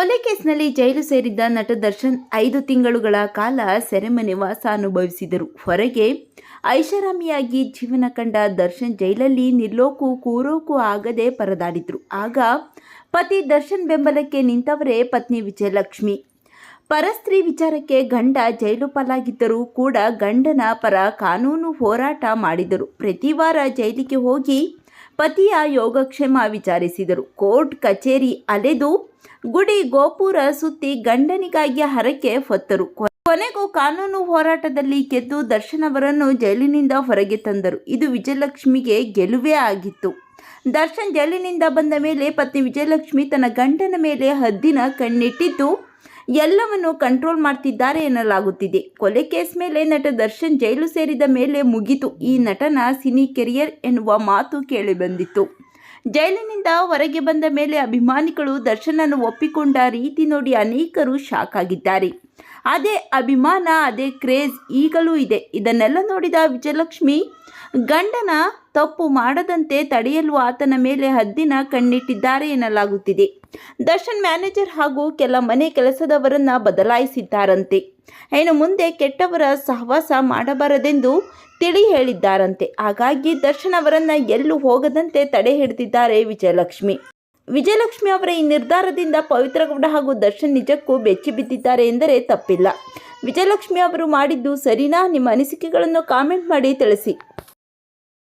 ಕೊಲೆ ಕೇಸ್ನಲ್ಲಿ ಜೈಲು ಸೇರಿದ್ದ ನಟ ದರ್ಶನ್ ಐದು ತಿಂಗಳುಗಳ ಕಾಲ ಸೆರೆಮನೆ ವಾಸ ಅನುಭವಿಸಿದರು. ಹೊರಗೆ ಐಷಾರಾಮಿಯಾಗಿ ಜೀವನ ಕಂಡ ದರ್ಶನ್ ಜೈಲಲ್ಲಿ ನಿಲ್ಲೋಕು ಕೂರೋಕು ಆಗದೆ ಪರದಾಡಿದ್ರು. ಆಗ ಪತಿ ದರ್ಶನ್ ಬೆಂಬಲಕ್ಕೆ ನಿಂತವರೇ ಪತ್ನಿ ವಿಜಯಲಕ್ಷ್ಮಿ. ಪರಸ್ತ್ರೀ ವಿಚಾರಕ್ಕೆ ಗಂಡ ಜೈಲು ಪಾಲಾಗಿದ್ದರೂ ಕೂಡ ಗಂಡನ ಪರ ಕಾನೂನು ಹೋರಾಟ ಮಾಡಿದರು. ಪ್ರತಿವಾರ ಜೈಲಿಗೆ ಹೋಗಿ ಪತಿಯ ಯೋಗಕ್ಷೇಮ ವಿಚಾರಿಸಿದರು. ಕೋರ್ಟ್ ಕಚೇರಿ ಅಲೆದು ಗುಡಿ ಗೋಪುರ ಸುತ್ತಿ ಗಂಡನಿಗಾಗಿ ಹರಕೆ ಹೊತ್ತರು. ಕೊನೆಗೂ ಕಾನೂನು ಹೋರಾಟದಲ್ಲಿ ಗೆದ್ದು ದರ್ಶನ್ ಅವರನ್ನು ಜೈಲಿನಿಂದ ಹೊರಗೆ ತಂದರು. ಇದು ವಿಜಯಲಕ್ಷ್ಮಿಗೆ ಗೆಲುವೇ ಆಗಿತ್ತು. ದರ್ಶನ್ ಜೈಲಿನಿಂದ ಬಂದ ಮೇಲೆ ಪತ್ನಿ ವಿಜಯಲಕ್ಷ್ಮಿ ತನ್ನ ಗಂಡನ ಮೇಲೆ ಹದ್ದಿನ ಕಣ್ಣಿಟ್ಟಿದ್ದು ಎಲ್ಲವನ್ನು ಕಂಟ್ರೋಲ್ ಮಾಡ್ತಿದ್ದಾರೆ ಎನ್ನಲಾಗುತ್ತಿದೆ. ಕೊಲೆ ಕೇಸ್ ಮೇಲೆ ನಟ ದರ್ಶನ್ ಜೈಲು ಸೇರಿದ ಮೇಲೆ ಮುಗಿತು. ಈ ನಟನ ಸಿನಿ ಕೆರಿಯರ್ ಎನ್ನುವ ಮಾತು ಕೇಳಿಬಂದಿತ್ತು. ಜೈಲಿನಿಂದ ಹೊರಗೆ ಬಂದ ಮೇಲೆ ಅಭಿಮಾನಿಗಳು ದರ್ಶನನ್ನು ಒಪ್ಪಿಕೊಂಡ ರೀತಿ ನೋಡಿ ಅನೇಕರು ಶಾಕ್ ಆಗಿದ್ದಾರೆ. ಅದೇ ಅಭಿಮಾನ, ಅದೇ ಕ್ರೇಜ್ ಈಗಲೂ ಇದೆ. ಇದನ್ನೆಲ್ಲ ನೋಡಿದ ವಿಜಯಲಕ್ಷ್ಮಿ, ಗಂಡನ ತಪ್ಪು ಮಾಡದಂತೆ ತಡೆಯಲು ಆತನ ಮೇಲೆ ಹದ್ದಿನ ಕಣ್ಣಿಟ್ಟಿದ್ದಾರೆ ಎನ್ನಲಾಗುತ್ತಿದೆ. ದರ್ಶನ್ ಮ್ಯಾನೇಜರ್ ಹಾಗೂ ಕೆಲ ಮನೆ ಕೆಲಸದವರನ್ನ ಬದಲಾಯಿಸಿದ್ದಾರಂತೆ. ಇನ್ನು ಮುಂದೆ ಕೆಟ್ಟವರ ಸಹವಾಸ ಮಾಡಬಾರದೆಂದು ತಿಳಿ ಹೇಳಿದ್ದಾರಂತೆ. ಹಾಗಾಗಿ ದರ್ಶನ್ ಅವರನ್ನ ಎಲ್ಲೂ ಹೋಗದಂತೆ ತಡೆ ಹಿಡಿದಿದ್ದಾರೆ ವಿಜಯಲಕ್ಷ್ಮಿ. ವಿಜಯಲಕ್ಷ್ಮಿ ಅವರ ಈ ನಿರ್ಧಾರದಿಂದ ಪವಿತ್ರಗೌಡ ಹಾಗೂ ದರ್ಶನ್ ನಿಜಕ್ಕೂ ಬೆಚ್ಚಿ ಬಿದ್ದಿದ್ದಾರೆ ಎಂದರೆ ತಪ್ಪಿಲ್ಲ. ವಿಜಯಲಕ್ಷ್ಮಿ ಅವರು ಮಾಡಿದ್ದು ಸರಿನಾ? ನಿಮ್ಮ ಅನಿಸಿಕೆಗಳನ್ನು ಕಾಮೆಂಟ್ ಮಾಡಿ ತಿಳಿಸಿ.